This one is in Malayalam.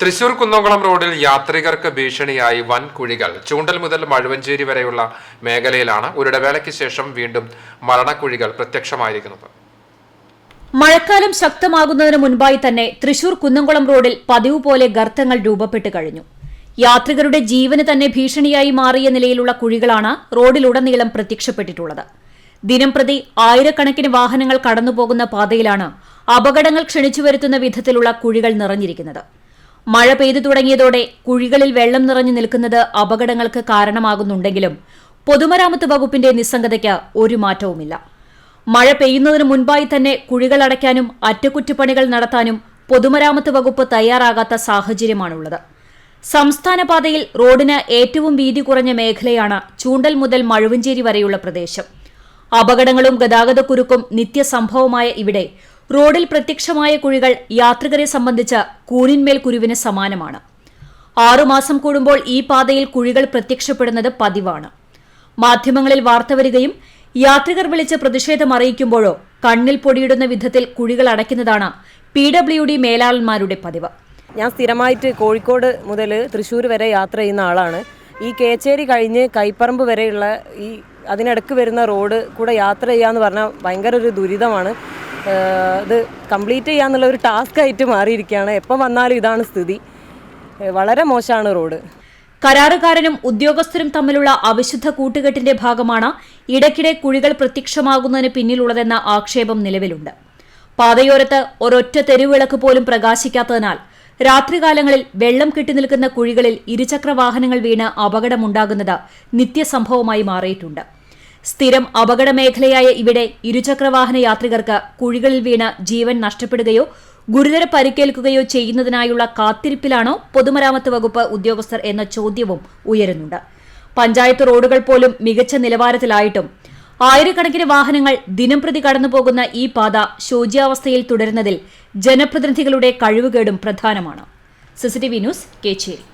തൃശൂർ കുന്നംകുളം റോഡിൽ യാത്രികർക്ക് ഭീഷണിയായി വൻ കുഴികൾ ചൂണ്ടൽ മുതൽ മഴുവഞ്ചേരി വരെയുള്ള മേഖലയിലാണ് ഒരിടവേളയ്ക്ക് ശേഷം വീണ്ടും മരണക്കുഴികൾ പ്രത്യക്ഷമായിരിക്കുന്നത്. മഴക്കാലം ശക്തമാകുന്നതിന് മുൻപായി തന്നെ തൃശൂർ കുന്നംകുളം റോഡിൽ പതിവ് പോലെ ഗർത്തങ്ങൾ രൂപപ്പെട്ട് കഴിഞ്ഞു. യാത്രികരുടെ ജീവന് തന്നെ ഭീഷണിയായി മാറിയ നിലയിലുള്ള കുഴികളാണ് റോഡിലുടനീളം പ്രത്യക്ഷപ്പെട്ടിട്ടുള്ളത്. ദിനംപ്രതി ആയിരക്കണക്കിന് വാഹനങ്ങൾ കടന്നുപോകുന്ന പാതയിലാണ് അപകടങ്ങൾ ക്ഷണിച്ചു വരുത്തുന്ന വിധത്തിലുള്ള കുഴികൾ നിറഞ്ഞിരിക്കുന്നത്. മഴ പെയ്തു തുടങ്ങിയതോടെ കുഴികളിൽ വെള്ളം നിറഞ്ഞു നിൽക്കുന്നത് അപകടങ്ങൾക്ക് കാരണമാകുന്നുണ്ടെങ്കിലും പൊതുമരാമത്ത് വകുപ്പിന്റെ നിസ്സംഗതയ്ക്ക് ഒരു മാറ്റവുമില്ല. മഴ പെയ്യുന്നതിന് മുൻപായി തന്നെ കുഴികൾ അടയ്ക്കാനും അറ്റകുറ്റപ്പണികൾ നടത്താനും പൊതുമരാമത്ത് വകുപ്പ് തയ്യാറാകാത്ത സാഹചര്യമാണുള്ളത്. സംസ്ഥാന പാതയിൽ റോഡിന് ഏറ്റവും വീതി കുറഞ്ഞ മേഖലയാണ് ചൂണ്ടൽ മുതൽ മഴുവഞ്ചേരി വരെയുള്ള പ്രദേശം. അപകടങ്ങളും ഗതാഗതക്കുരുക്കും നിത്യസംഭവമായ ഇവിടെ റോഡിൽ പ്രത്യക്ഷമായ കുഴികൾ യാത്രികരെ സംബന്ധിച്ച് കൂനിന്മേൽ കുരുവിന് സമാനമാണ്. ആറുമാസം കൂടുമ്പോൾ ഈ പാതയിൽ കുഴികൾ പ്രത്യക്ഷപ്പെടുന്നത് പതിവാണ്. മാധ്യമങ്ങളിൽ വാർത്ത വരികയും യാത്രികർ വിളിച്ച് പ്രതിഷേധം അറിയിക്കുമ്പോഴോ കണ്ണിൽ പൊടിയിടുന്ന വിധത്തിൽ കുഴികൾ അടയ്ക്കുന്നതാണ് പി ഡബ്ല്യു ഡി മേലാളന്മാരുടെ പതിവ്. ഞാൻ സ്ഥിരമായിട്ട് കോഴിക്കോട് മുതൽ തൃശ്ശൂർ വരെ യാത്ര ചെയ്യുന്ന ആളാണ്. ഈ കേച്ചേരി കഴിഞ്ഞ് കൈപ്പറമ്പ് വരെയുള്ള ഈ അതിനിടക്ക് വരുന്ന റോഡ് കൂടെ യാത്ര ചെയ്യാന്ന് പറഞ്ഞാൽ ഭയങ്കര ഒരു ദുരിതമാണ്. ഇത് കംപ്ലീറ്റ് ചെയ്യാന്നുള്ള ഒരു ടാസ്ക് ആയിട്ട് മാറിയിരിക്കുകയാണ്. എപ്പം വന്നാലും ഇതാണ് സ്ഥിതി. വളരെ മോശമാണ് റോഡ്. കരാറുകാരനും ഉദ്യോഗസ്ഥരും തമ്മിലുള്ള അവിശുദ്ധ കൂട്ടുകെട്ടിന്റെ ഭാഗമാണ് ഇടയ്ക്കിടെ കുഴികൾ പ്രത്യക്ഷമാകുന്നതിന് പിന്നിലുള്ളതെന്ന ആക്ഷേപം നിലവിലുണ്ട്. പാതയോരത്ത് ഒരൊറ്റ തെരുവിളക്ക് പോലും പ്രകാശിക്കാത്തതിനാൽ രാത്രികാലങ്ങളിൽ വെള്ളം കെട്ടിനിൽക്കുന്ന കുഴികളിൽ ഇരുചക്ര വാഹനങ്ങൾ വീണ് അപകടമുണ്ടാകുന്നത് നിത്യസംഭവമായി മാറിയിട്ടുണ്ട്. സ്ഥിരം അപകടമേഖലയായ ഇവിടെ ഇരുചക്രവാഹന യാത്രികർക്ക് കുഴികളിൽ വീണ് ജീവൻ നഷ്ടപ്പെടുകയോ ഗുരുതര പരിക്കേൽക്കുകയോ ചെയ്യുന്നതിനായുള്ള കാത്തിരിപ്പിലാണോ പൊതുമരാമത്ത് വകുപ്പ് ഉദ്യോഗസ്ഥർ എന്ന ചോദ്യവും ഉയരുന്നുണ്ട്. പഞ്ചായത്ത് റോഡുകൾ പോലും മികച്ച നിലവാരത്തിലായിട്ടും ആയിരക്കണക്കിന് വാഹനങ്ങൾ ദിനംപ്രതി കടന്നുപോകുന്ന ഈ പാത ശോച്യാവസ്ഥയിൽ തുടരുന്നതിൽ ജനപ്രതിനിധികളുടെ കഴിവുകേടും പ്രധാനമാണ്. CCTV news Kecheri.